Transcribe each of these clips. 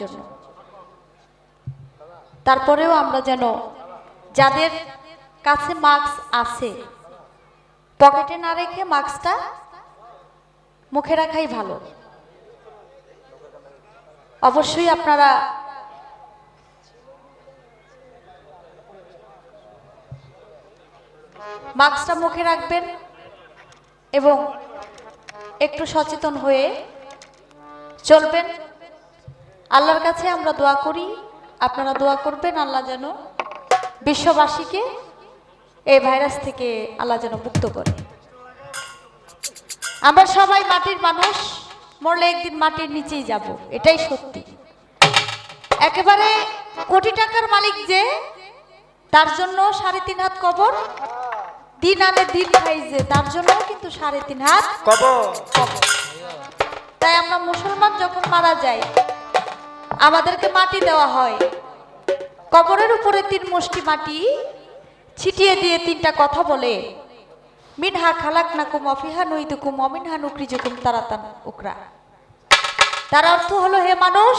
জন্য। তারপরেও আমরা যেন যাদের কাছে মাস্ক আছে, পকেটে না রেখে মাস্কটা মুখে রাখাই ভালো। অবশ্যই আপনারা মাস্কটা মুখে রাখবেন এবং একটু সচেতন হয়ে চলবেন। আল্লাহর কাছে আমরা দোয়া করি। আপনারা দোয়া করবেন আল্লাহ যেন বিশ্ববাসীকে এই ভাইরাস থেকে আল্লাহ যেন মুক্ত করে। আমরা সবাই মাটির মানুষ মরলে একদিন মাটির নিচেই যাব এটাই সত্যি। একেবারে কোটি টাকার মালিক যে তার জন্য সাড়ে তিন হাত কবর দিন আনে দিন খাই যে তার জন্য কিন্তু সাড়ে তিন হাত কবর। তাই আমরা মুসলমান যখন মারা যাই আমাদেরকে মাটি দেওয়া হয়। কবরের উপরে তিন মুষ্টি মাটি, ছিটিয়ে দিয়ে তিনটা কথা বলে, মিনহা খালাক নাকুম অফিহা নইতুকুম অমিনহা নুকরিজুকুম তারাতান উকরা তার অর্থ হলো, হে মানুষ,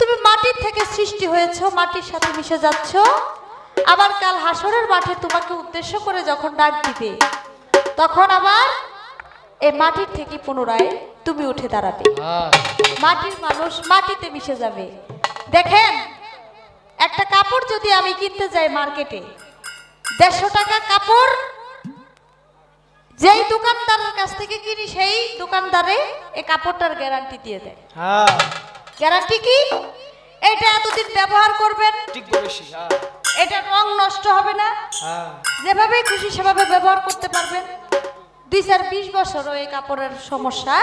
তুমি মাটির থেকে সৃষ্টি হয়েছ, মাটির সাথে মিশে যাচ্ছ। আবার কাল হাসরের মাঠে তোমাকে উদ্দেশ্য করে যখন ডাক দিবে, তখন আবার এই মাটির থেকে পুনরায় তুমি উঠে দাঁড়াবে। মাটির মানুষ মাটিতে মিশে যাবে। দেখেন একটা কাপড় যদি আমি কিনতে যাই মার্কেটে দেড়শো টাকা কাপড় যেই দোকানদারের কাছ থেকে কিনি সেই দোকানদারে এই কাপড়টার গ্যারান্টি দিয়ে দেয়। হ্যাঁ। গ্যারান্টি কি? এটা এতদিন ব্যবহার করবেন ঠিক বলেছি হ্যাঁ। এটা রং নষ্ট হবে না। হ্যাঁ। যেভাবে খুশি সেভাবে ব্যবহার করতে পারবেন। দুই চার বিশ বছরও এই কাপড়ের সমস্যা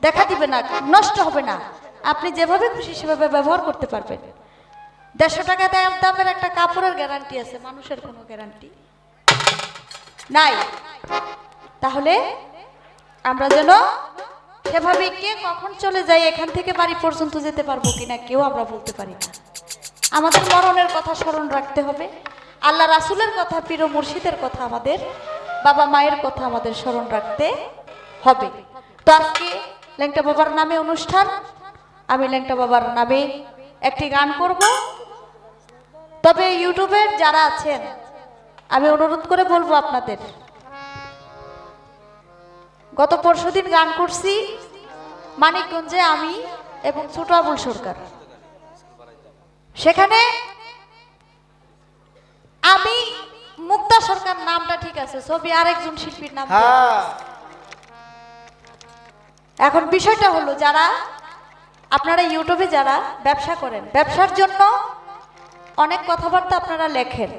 দেখা দিবে না, নষ্ট হবে না। আপনি যেভাবে খুশি সেভাবে ব্যবহার করতে পারবেন। দেড়শো টাকা দাম- দামের একটা কাপড়ের গ্যারান্টি আছে, মানুষের কোনো গ্যারান্টি নাই। তাহলে আমরা যেন সেভাবে কে কখন চলে যাই এখান থেকে বাড়ি পর্যন্ত যেতে পারব কিনা, কেউ আমরা বলতে পারি না। আমাদের মরণের কথা স্মরণ রাখতে হবে। আল্লাহ রাসুলের কথা, পীর মুর্শিদের কথা আমাদের, বাবা মায়ের কথা আমাদের স্মরণ রাখতে হবে। তো আজকে ল্যাংটা বাবার নামে অনুষ্ঠান। আমি ল্যাংটা বাবার নামে একটি গান করব। তবে ইউটিউবের যারা আছেন, আমি অনুরোধ করে বলব আপনাদের। গত পরশুদিন গান করছি মানিকগঞ্জে আমি এবং ছোট আবুল সরকার। সেখানে আমি মুক্তা সরকার নামটা ঠিক আছে, ছবি আরেকজন শিল্পীর নাম। হ্যাঁ। এখন বিষয়টা হলো যারা আপনারা ইউটিউবে যারা ব্যবসা করেন ব্যবসার জন্য অনেক কথাবার্তা আপনারা লেখেন।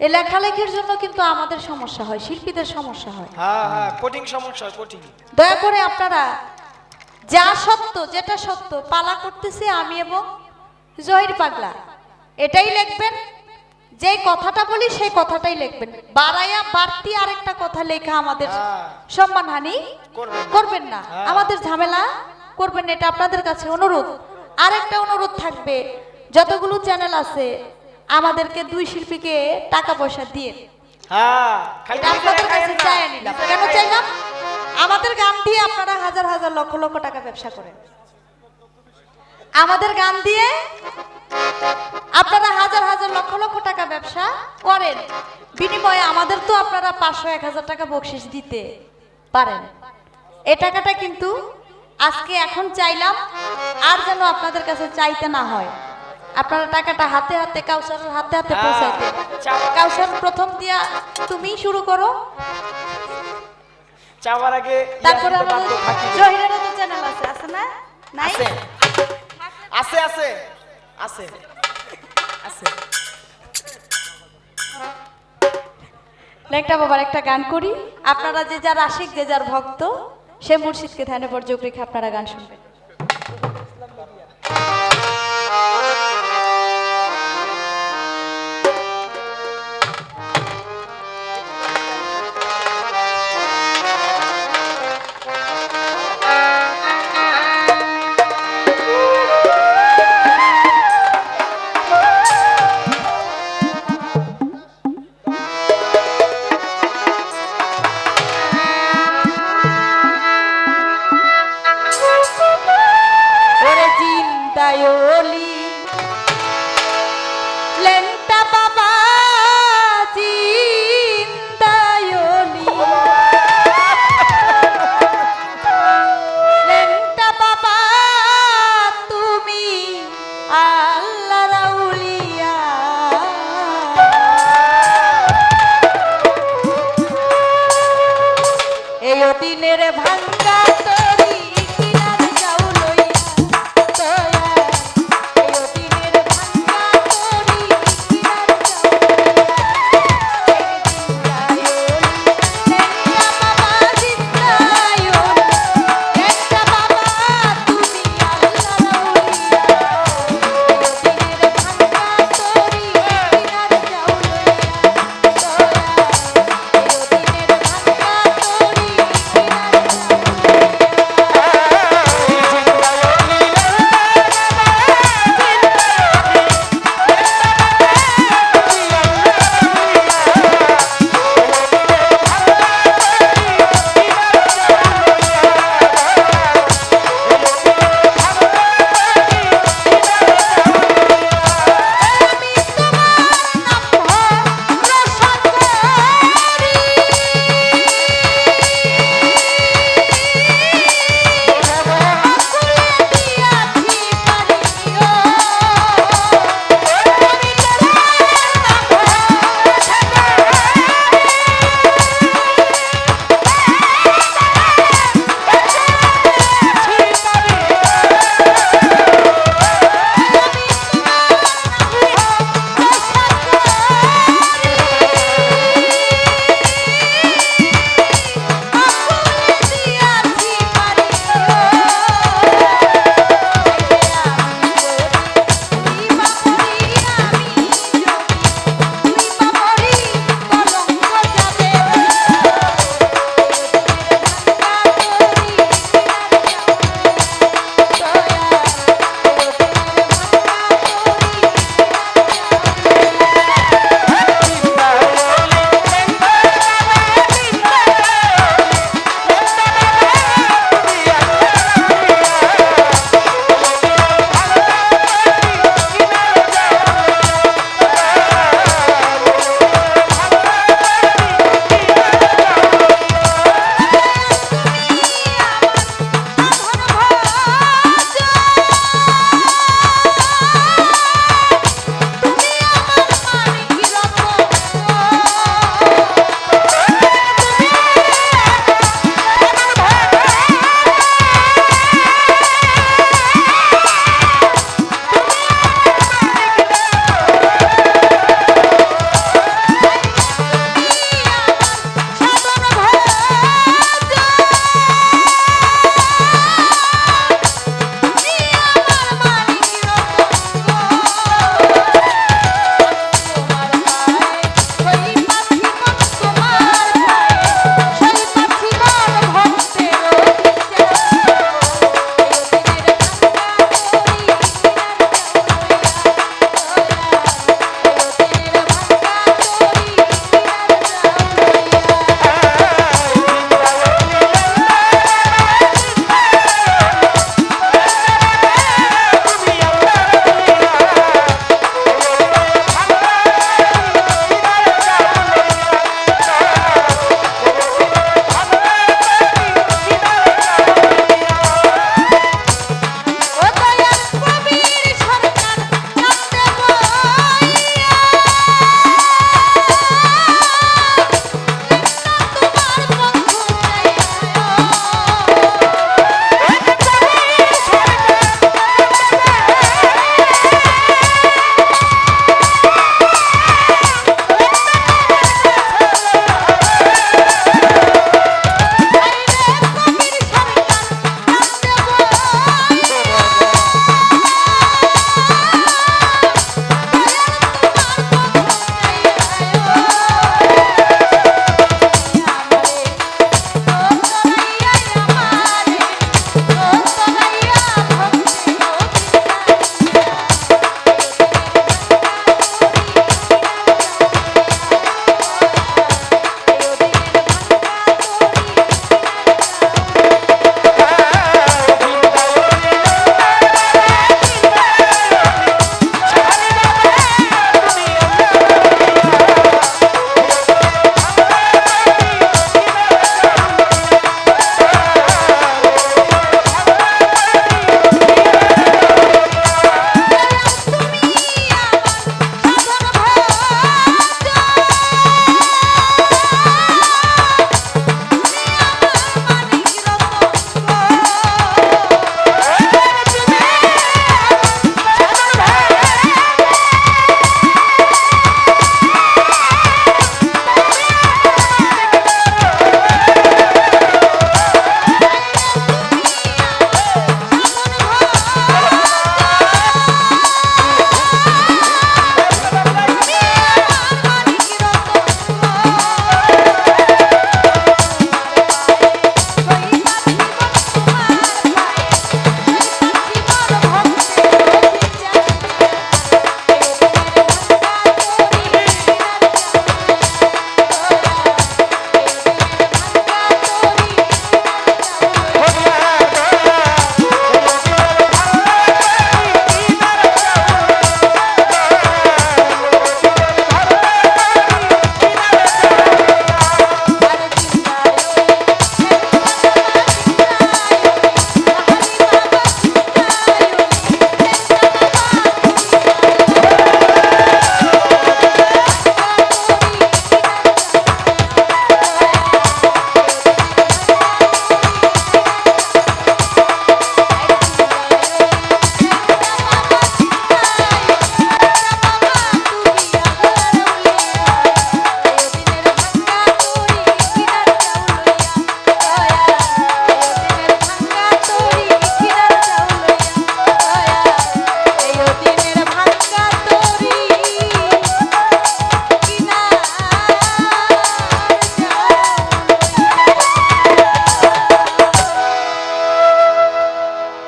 এই লেখালেখির জন্য কিন্তু আমাদের সমস্যা হয় শিল্পীদের সমস্যা হয়। হ্যাঁ হ্যাঁ কঠিন সমস্যা কঠিন। দয়া করে আপনারা যা সত্য যেটা সত্য পালা করতেছি আমি এবং জহির পাগলা। এটাই লিখবেন যে কথাটা বলি সেই কথাটাই লিখবেন। বাড়াইয়া বাড়তি আরেকটা কথা লেখা আমাদের হ্যাঁ। সম্মানহানি করবেন না। হ্যাঁ। আমাদের ঝামেলা করবেন এটা আপনাদের কাছে অনুরোধ। আরেকটা অনুরোধ থাকবে যতগুলো চ্যানেল আছে আমাদেরকে দুই শিল্পীকে টাকা পয়সা দিয়ে। হ্যাঁ আপনাদের কাছে চাই নিলাম। কেন চাইলাম? আমাদের গান দিয়ে আপনারা হাজার হাজার লক্ষ লক্ষ টাকা ব্যবসা করেন। আমাদের গান দিয়ে আপনারা হাজার হাজার লক্ষ লক্ষ টাকা করেন। বিনিময়ে আমাদের তো আপনারা পাঁচশো এক হাজার টাকা বকশিস দিতে পারেন। এ টাকাটা কিন্তু আজকে এখন চাইলাম আর যেন আপনাদের কাছে চাইতে না হয়। আপনারা টাকাটা হাতে হাতে কাউসারের হাতে হাতে হ্যাঁ, পৌঁছাইতে। কাউসার প্রথম দিয়া তুমি শুরু করো। চাওয়ার আগে তারপরে আমাদের তো চ্যানেল আছে আছে না? নাই? আছে আছে। আছে। লেখটা বাবার একটা গান করি। আপনারা যে যার আশিক, যে যার ভক্ত, সে মুর্শিদকে ধ্যানে পর্যক রেখে আপনারা গান শুনবেন। মনের ভাঙ